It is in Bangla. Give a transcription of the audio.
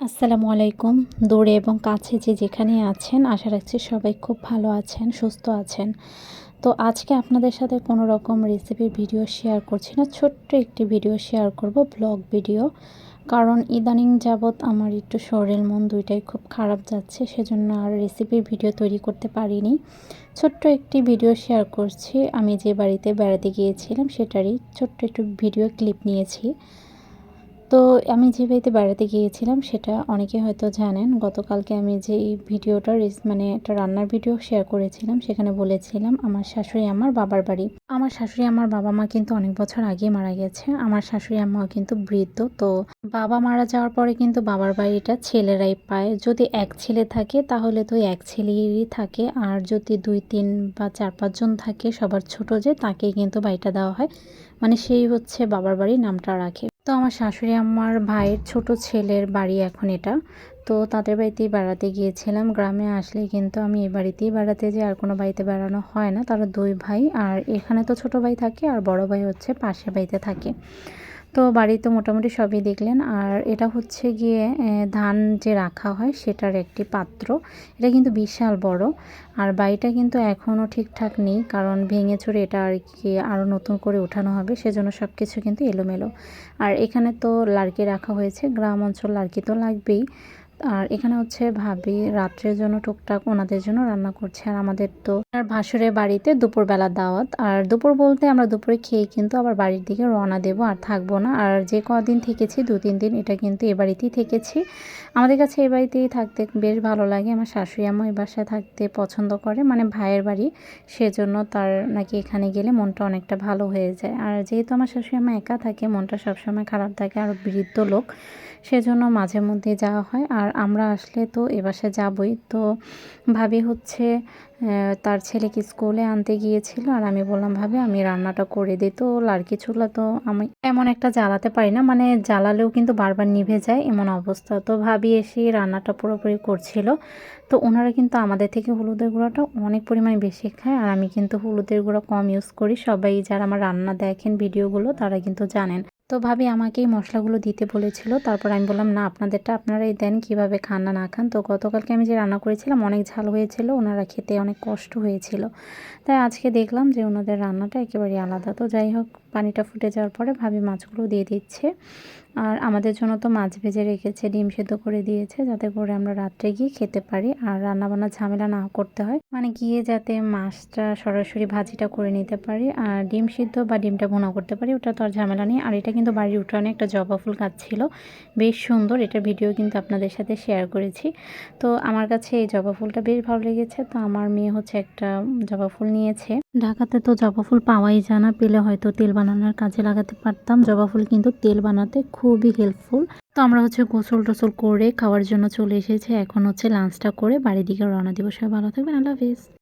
আসসালামু আলাইকুম। দূরে এবং কাছে যে যেখানে আছেন, আশা রাখছি সবাই খুব ভালো আছেন, সুস্থ আছেন। তো আজকে আপনাদের সাথে কোনো রকম রেসিপির ভিডিও শেয়ার করছি না। ছোট্ট একটি ভিডিও শেয়ার করব ব্লগ ভিডিও কারণ ইদানিং যাবৎ আমার একটু শরীর, মন দুইটাই খুব খারাপ যাচ্ছে, সেজন্য আর রেসিপির ভিডিও তৈরি করতে পারিনি। ছোট্ট একটি ভিডিও শেয়ার করছি। আমি যে বাড়িতে বেড়াতে গিয়েছিলাম, সেটারই ছোট্ট একটু ভিডিও ক্লিপ নিয়েছি। তো আমি যে বাড়িতে বেড়াতে গিয়েছিলাম, সেটা অনেকে হয়তো জানেন। গতকালকে আমি যে ভিডিওটা মানে একটা রান্নার ভিডিও শেয়ার করেছিলাম, সেখানে বলেছিলাম, আমার শাশুড়ি আমার বাবার বাড়ি। আমার শাশুড়ি আমার বাবা মা কিন্তু অনেক বছর আগে মারা গেছে। আমার শাশুড়ি আম্মাও কিন্তু বৃদ্ধ, তো বাবা মারা যাওয়ার পরে কিন্তু বাবার বাড়িটা ছেলেরাই পায়। যদি এক ছেলে থাকে, তাহলে তো এক ছেলেরই থাকে। আর যদি দুই, তিন বা চার পাঁচজন থাকে, সবার ছোট যে, তাকেই কিন্তু বাড়িটা দেওয়া হয়। মানে সেই হচ্ছে বাবার বাড়ি নামটা রাখে। তো আমার শাশুড়ি, আমার ভাইয়ের ছোট ছেলের বাড়ি এখন এটা। তো তাদের বাড়িতেই বেড়াতে গিয়েছিলাম। গ্রামে আসলে কিন্তু আমি এই বাড়িতেই বেড়াতে যাই, আর কোনো বাড়িতে বেড়ানো হয় না। তারা দুই ভাই, আর এখানে তো ছোট ভাই থাকে, আর বড় ভাই হচ্ছে পাশে বাড়িতে থাকে। তো বাড়ি তো মোটামুটি সবই দেখলেন। আর এটা হচ্ছে গিয়ে ধান যে রাখা হয় সেটার একটি পাত্র। এটা কিন্তু বিশাল বড়। আর বাড়িটা কিন্তু এখনও ঠিকঠাক নেই, কারণ ভেঙে চড়ে এটা আর কি আরও নতুন করে ওঠানো হবে, সেজন্য সব কিছু কিন্তু এলোমেলো। আর এখানে তো লার্কি রাখা হয়েছে, গ্রাম অঞ্চল লার্কি তো লাগবেই। আর এখানে হচ্ছে ভাবি রাত্রের জন্য টুকটাক ওনাদের জন্য রান্না করছে। আর আমাদের তো আর ভাসুরের বাড়িতে দুপুরবেলা দাওয়াত। আর দুপুর বলতে আমরা দুপুরে খেয়ে কিন্তু আবার বাড়ির দিকে রওনা দেবো আর থাকব না। আর যে কদিন থেকেছি, দু তিন দিন এটা কিন্তু এ বাড়িতেই থেকেছি। আমাদের কাছে এ বাড়িতেই থাকতে বেশ ভালো লাগে। আমার শাশুড়ি আম্মা এই বাসায় থাকতে পছন্দ করে। মানে ভাইয়ের বাড়ি, সেজন্য তার নাকি এখানে গেলে মনটা অনেকটা ভালো হয়ে যায়। আর যেহেতু আমার শাশুড়ি আম্মা একা থাকে, মনটা সবসময় খারাপ থাকে, আর বৃদ্ধ লোক, সেজন্য মাঝে মধ্যে যাওয়া হয়। আর আমরা আসলে তো এ বাসায় যাবই। তো ভাবি হচ্ছে তার ছেলেকে স্কুলে আনতে গিয়েছিল আর আমি বললাম, ভাবে, আমি রান্নাটা করে দিই। তো লাড়কি চুলা তো আমি এমন একটা জ্বালাতে পারি না মানে জ্বালালেও কিন্তু বারবার নিভে যায় এমন অবস্থা। তো ভাবি এসে রান্নাটা পুরোপুরি করছিল। তো ওনারা কিন্তু আমাদের থেকে হলুদের গুঁড়াটা অনেক পরিমাণে বেশি খায় আর আমি কিন্তু হলুদের গুঁড়া কম ইউজ করি। সবাই যারা আমার রান্না দেখেন ভিডিওগুলো, তারা কিন্তু জানেন। তো ভাবি আমাকেই মশলাগুলো দিতে বলেছিল। তারপর আমি বললাম, না, আপনাদেরটা আপনারাই দেন কীভাবে খান না না খান। তো গতকালকে আমি যে রান্না করেছিলাম, অনেক ঝাল হয়েছিল, ওনারা খেতে অনেক কষ্ট হয়েছিল। তাই আজকে দেখলাম যে ওনাদের রান্নাটা একেবারে আলাদা। তো যাই হোক, পানিটা ফুটে যাওয়ার পরে ভাবি মাছগুলো দিয়ে দিচ্ছে। আর আমাদের জন্য তো মাছ ভেজে রেখেছে, ডিম সেদ্ধ করে দিয়েছে যাতে করে আমরা রাত্রে গিয়ে খেতে পারি আর রান্নাবান্না ঝামেলা না করতে হয়। মানে গিয়ে যাতে মাছটা সরাসরি ভাজিটা করে নিতে পারি আর ডিম সিদ্ধ বা ডিমটা ভুনা করতে পারি, ওটা তো আর ঝামেলা নেই। আর এটা কিন্তু বাড়ির উঠানে একটা জবা ফুল গাছ ছিল, বেশ সুন্দর। এটা ভিডিও কিন্তু আপনাদের সাথে শেয়ার করেছি। তো আমার কাছে এই জবা ফুলটা বেশ ভালো লেগেছে। তো আমার মেয়ে হচ্ছে একটা জবা ফুল নিয়েছে। ঢাকাতে তো জবা ফুল পাওয়াই যায় না। পেলে হয়তো তেল বানানোর কাজে লাগাতে পারতাম। জবা ফুল কিন্তু তেল বানাতে খুবই হেল্পফুল তো আমরা হচ্ছে গোসল টোসল করে খাওয়ার জন্য চলে এসেছি। এখন হচ্ছে লাঞ্চটা করে বাড়ির দিকে রওনা দিব। সবাই ভালো থাকবেন। আল্লাহ হাফিজ।